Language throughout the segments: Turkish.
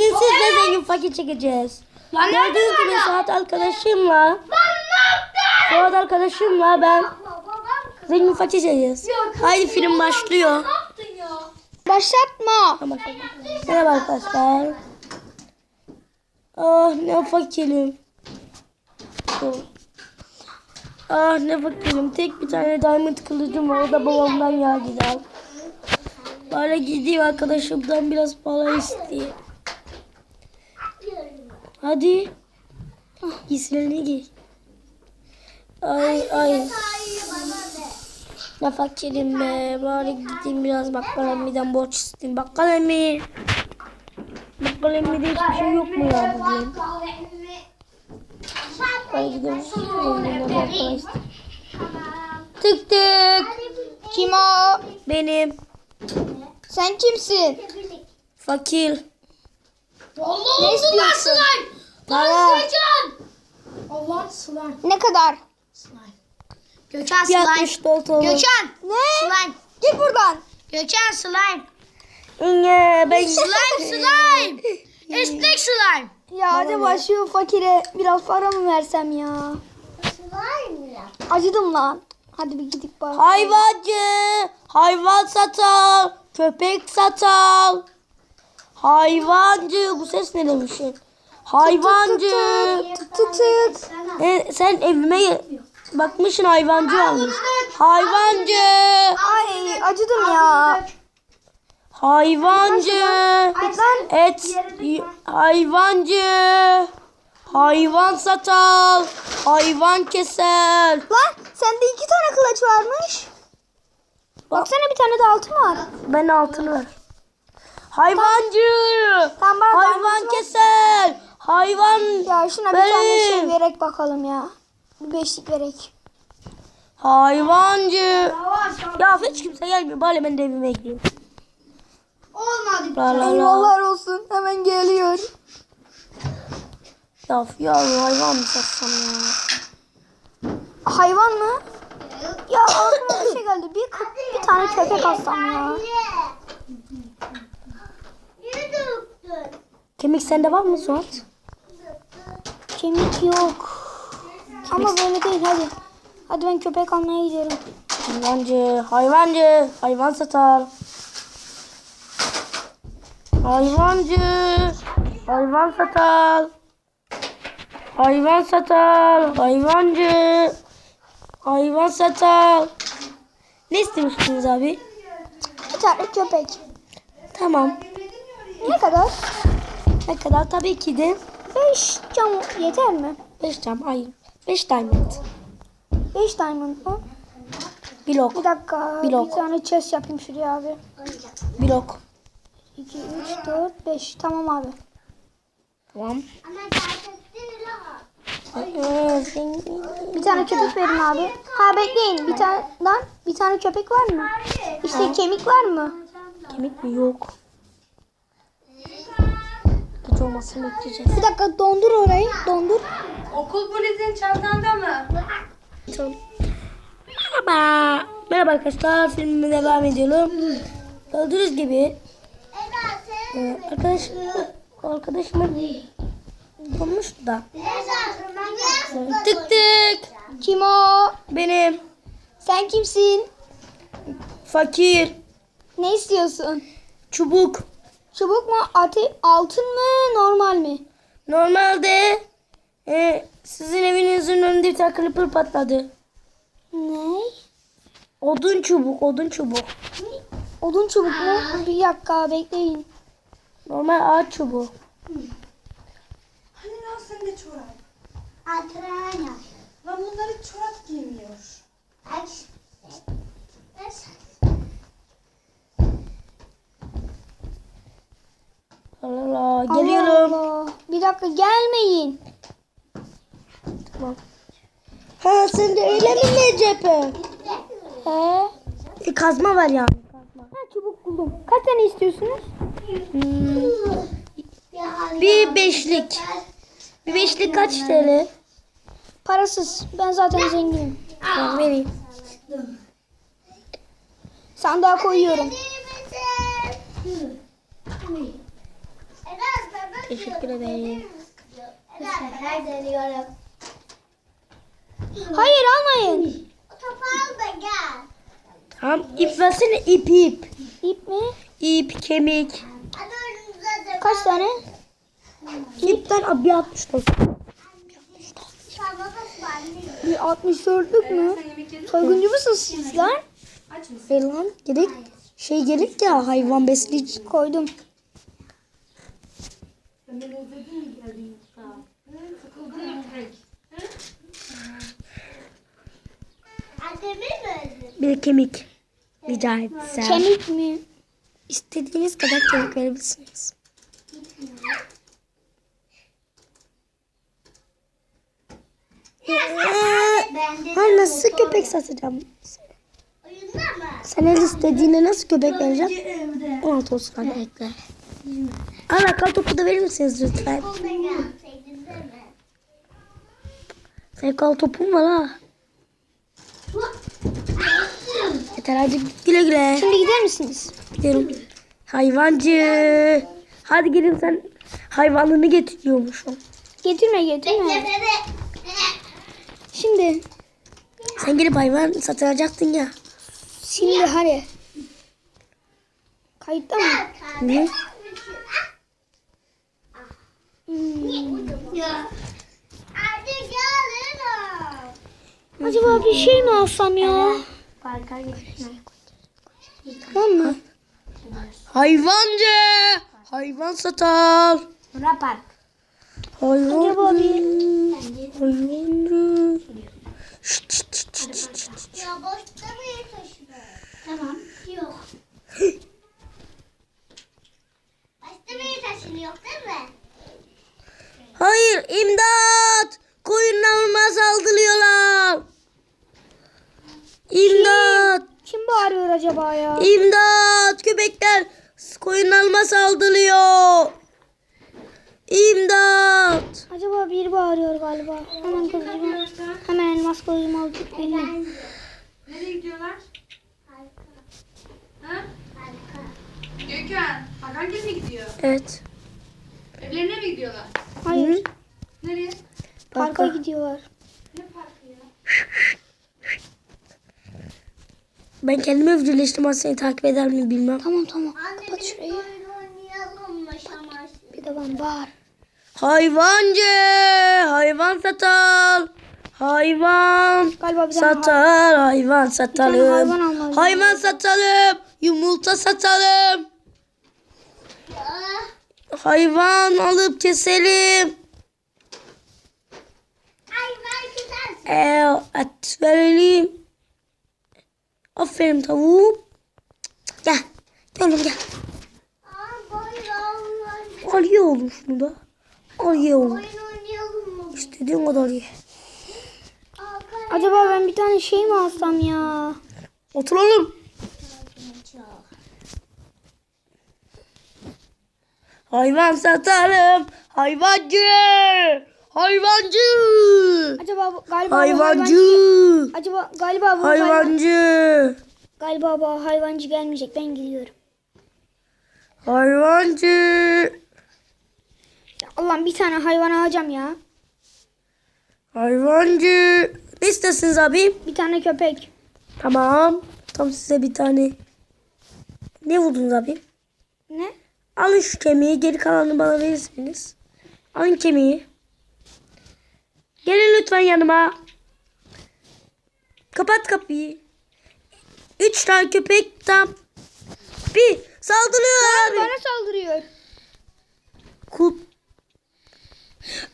Bugün sizle zengin fakir çekeceğiz. Lan Gördüğünüz gibi? Suat arkadaşımla, Lan ne yaptın? Suat arkadaşımla ben zengin fakir çekeceğiz. Haydi film başlıyor. Ne yaptın ya? Başlatma. Tamam. Merhaba arkadaşlar. Ah ne fakirim. Ah ne fakirim. Tek bir tane diamond kılıcım var. O da babamdan geldi. Böyle gideyim arkadaşımdan biraz para isteyeyim. Hadi. Giysilerini giy. Ay ay. Ne fakirim be. Bari gideyim biraz bakkal emmiden borç isteyeyim. Bakkal emmi. Bakkal emmide hiçbir şey yok mu ya bugün? Hadi gidelim. İsteyeyim. Tık tık. Kim o? Benim. Sen kimsin? Fakir. Ne istiyorsun? Slime. Para. Gökhan. Allah slime. Ne kadar? Slime. Gökhan slime. 64 olur. Gökhan. Ne? Slime. Git buradan. Gökhan slime. İnge ben. Slime slime. Esnek slime. Ya hadi başlıyor fakire. Biraz para mı versem ya? Acıdım lan. Hadi bir gidip bak. Hayvancı. Hayvan satal. Köpek satal. Hayvancı. Bu ses ne demişsin? Hayvancı. Tık tık tık. E, sen evime bakmışsın hayvancı almış. Hayvancı. Ay acıdım ya. Hayvancı. Lan Et. Hayvancı. Hayvan satal. Hayvan keser. lan sende iki tane kılıç varmış. Baksana bir tane de altın var. Ben altını ver. Hayvancı. Tamam, Hayvan keser. Hayvan. Ya şuna bir tane şey Benim. verek bakalım ya. Bir beşlik verek. Hayvancı. Ya hiç kimse gelmiyor. Bari ben de evime gideyim. Olmadı. La la la. Eyvallah olsun. Hemen geliyor. Ya, ya hayvan mı satsam ya? Hayvan mı? Ya aklıma bir şey geldi. Bir, bir tane köpek alsam ya. Kemik sende var mı Suat? Kemik yok. Ama böyle değil hadi. Hadi ben köpek almaya gidiyorum. Hayvancı, hayvancı, hayvan satar. Hayvancı, hayvan satar. Hayvan satar, hayvancı, hayvan satar. Ne istemiştiniz abi? Bir tane köpek. Tamam. Ne kadar? Ne kadar? Tabii ki de 5 cam yeter mi? 5 cam, hayır. 5 diamond. 5 diamond mı? Blok, Bir dakika. Blok. Bir tane chest yapayım şuraya abi. blok. 2, 3, 4, 5. Tamam abi. Tamam. Bir tane köpek verin abi. Ha bekleyin. Bir tane lan bir tane köpek var mı? İşte kemik var mı? Kemik mi? Yok. Gece olmasını bekleyeceğiz. Bir dakika dondur orayı. Dondur. Okul buletin çantanda mı? Tamam. Merhaba. Merhaba arkadaşlar. Filmime devam ediyorum. Gördüğünüz gibi e, arkadaş arkadaşımın donmuştu da. E, Tık tık. Kim o? Benim Sen kimsin? fakir Ne istiyorsun? çubuk. Çubuk mu? Ate altın mı? Normal mi? Normalde e, sizin evinizin önünde bir tane clipper patladı. Ne? Odun çubuk, odun çubuk. Odun çubuk mu? Bir dakika bekleyin. Normal ağaç çubuğu. Hani lan sende çorap? Lan bunları çorap giymiyor. Allah Allah. Allah Geliyorum. Allah. Bir dakika gelmeyin. Ha sen de öyle mi Necip'e? He? E, kazma var yani. Ha çubuk buldum. Kaç tane istiyorsunuz? Hmm, bir beşlik. Bir beşlik kaç TL? Parasız. Ben zaten zenginim. Tamam vereyim. Sandığa koyuyorum. Teşekkür ederim. Sefer deniyorum. Hayır almayın. Topu al da gel. Tamam ip versene ip ip. İp mi? İp, kemik. Kaç tane? İpten abi 64. Bir 64'lük mü? Soyguncu musunuz siz lan? Şey lan gerek şey gerek ya hayvan besleyici. Koydum. Bir de kemik. Rica etsem. Kemik mi? İstediğiniz kadar kemik verebilirsiniz. Ha nasıl köpek satacağım? Sen el istediğine nasıl köpek vereceğim? 16 olsun hadi. Ana kal topu da verir misiniz lütfen? Senin kal topun var ha. Yeter hadi güle güle. Şimdi gider misiniz? Gidiyorum. Hayvancı. Hadi gelin sen hayvanını getiriyormuşum. Getirme getirme. Şimdi Sen gelip hayvan satıracaktın ya. şimdi hadi. Kayıtta mı? Ne? Acaba bir şey mi alsam ya? Tamam mı? Hayvancı. Hayvan satar. Rapar. Hayvancı. Acaba bir Hayvancı. Şşt, şşt, şşt, şşt, şşt, şşt. Tamam. Yok. Başta bir taşın yok değil mi? Hayır imdat. Koyunlarıma saldırıyorlar. İmdat. Kim bağırıyor acaba ya? İmdat. Köpekler koyunlarıma saldırıyor. İmdat. Acaba biri bağırıyor galiba. Hemen kılıcımı, hemen elmas kılıcımı alıp geleyim. Nereye gidiyorlar? Ha? Gökhan, Hakan gidiyor? Evet. Evlerine mi gidiyorlar? Hayır, Nereye? parka Parka. gidiyorlar. Ben kendimi evcilleştim ama seni takip eder mi bilmem. Tamam tamam. Kapat şurayı. Bir de ben bağır. Hayvancı. Hayvan satar. Hayvan. Galiba bir tane hay- Satar. Hayvan satalım. hayvan almalıyım. Hayvan satalım. Yumurta satalım. Hayvan alıp keselim. Ee, et verelim. Aferin tavuğum. Gel. Gel oğlum gel. Al ye oğlum şunu da. Al ye oğlum. İstediğin kadar ye. Acaba ben bir tane şey mi alsam ya? Otur Hayvan satarım. Hayvancı. Hayvancı. Acaba bu, galiba bu Hayvancı. hayvancı. Acaba galiba bu hayvan, Hayvancı. galiba bu hayvancı gelmeyecek. Ben gidiyorum. Hayvancı. Allah'ım bir tane hayvan alacağım ya. Hayvancı. Ne istersiniz abi? Bir tane köpek. Tamam. Tam size bir tane. Ne buldunuz abi? Ne? Alın şu kemiği. Geri kalanını bana verirsiniz. Alın kemiği. Gelin lütfen yanıma. Kapat kapıyı. Üç tane köpek tam. Bir saldırıyor abi. Bana saldırıyor. Kul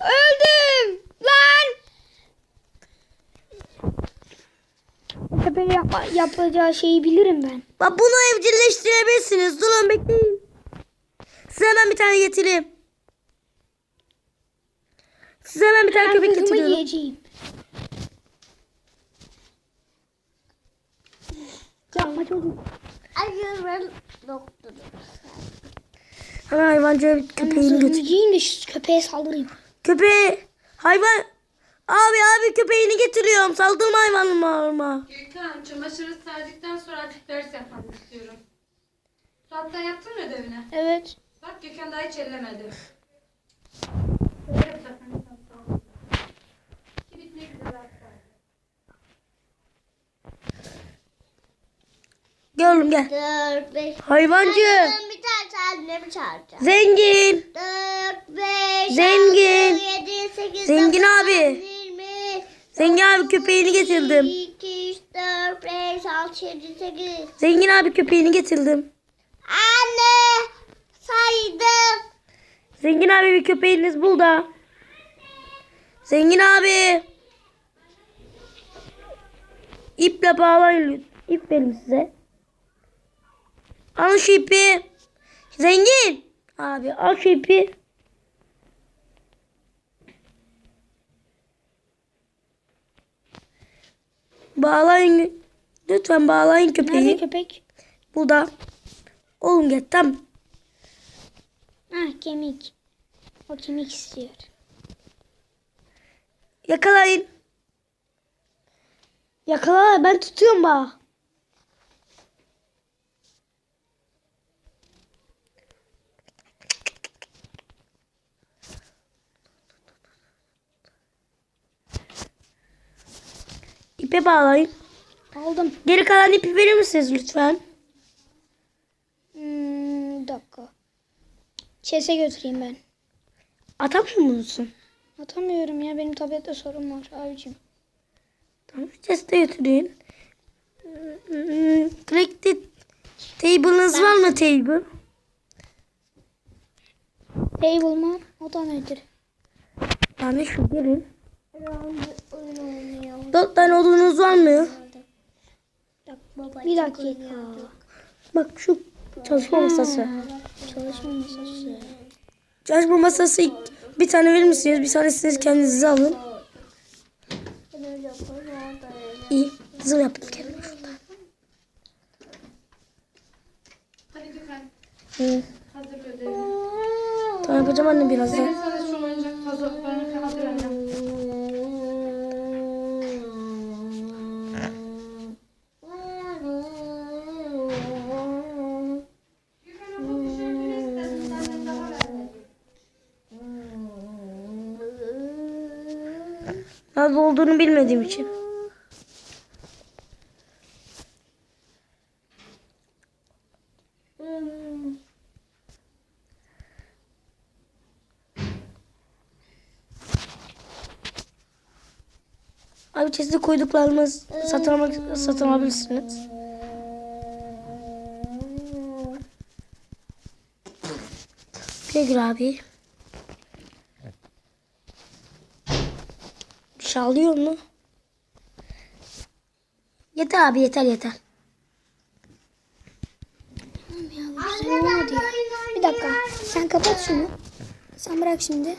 Öldüm. Lan. Köpeğin yapma, yapacağı şeyi bilirim ben. Bak bunu evcilleştirebilirsiniz. Durun bekleyin. Size hemen bir tane getireyim. Size hemen bir tane köpek getiriyorum. yiyeceğim. Yapma çocuk. Hemen hayvancıya bir köpeğini götür. Yiyeyim de şu köpeğe saldırayım. Köpeği hayvan abi abi köpeğini getiriyorum. Saldırma hayvanıma. Gökhan, çamaşırı serdikten sonra artık ders yapmak istiyorum. Suat sen yaptın mı ödevini? Evet. Bak Gökhan daha hiç ellemedi. Gel oğlum gel. Dört, beş. Hayvancı. Bir tane. Zengin. Dört, beş, Zengin. Altı, yedi, sekiz, Zengin dokuz, abi. Zengin abi köpeğini getirdim. İki, üç, dört, beş, altı, yedi, sekiz. Zengin abi köpeğini getirdim. Anne saydım. Zengin abi bir köpeğiniz burada. Zengin abi. İple bağlayın. İp verin size. Al şu ipi. Zengin. Abi al şu ipi. Bağlayın. Lütfen bağlayın köpeği. Nerede köpek? Burada. Oğlum gel tam. Ah kemik. O kemik istiyor. Yakalayın. Yakala ben tutuyorum bak. İpe bağlayın. Aldım. Geri kalan ipi verir misiniz lütfen? Hmm, bir dakika. Çese götüreyim ben. Atamıyor musun? Atamıyorum ya benim tablette sorun var abicim. Tamam. Chest'e götürün. Hmm, Collected table'ınız var mı table? Table mı? O da nedir? Yani şu gelin. Dört tane odunuz var mı? Bir dakika. Bak şu çalışma masası. Çalışma masası. Çalışma masası bir tane verir misiniz? Bir tanesini kendinize alın. İyi. Hızlı yapın kendim şurada. Hadi Gökhan. Hı. Hazır ödevini. Tamam yapacağım anne birazdan. Senin sana şu oyuncak hazırlarını Nasıl olduğunu bilmediğim için. Abi çeşitli koyduklarımız satın, almak, satın alabilirsiniz. Güle güle abi. Bir alıyor mu? Yeter abi yeter yeter. Ya. Bir dakika. Sen kapat şunu. Sen bırak şimdi.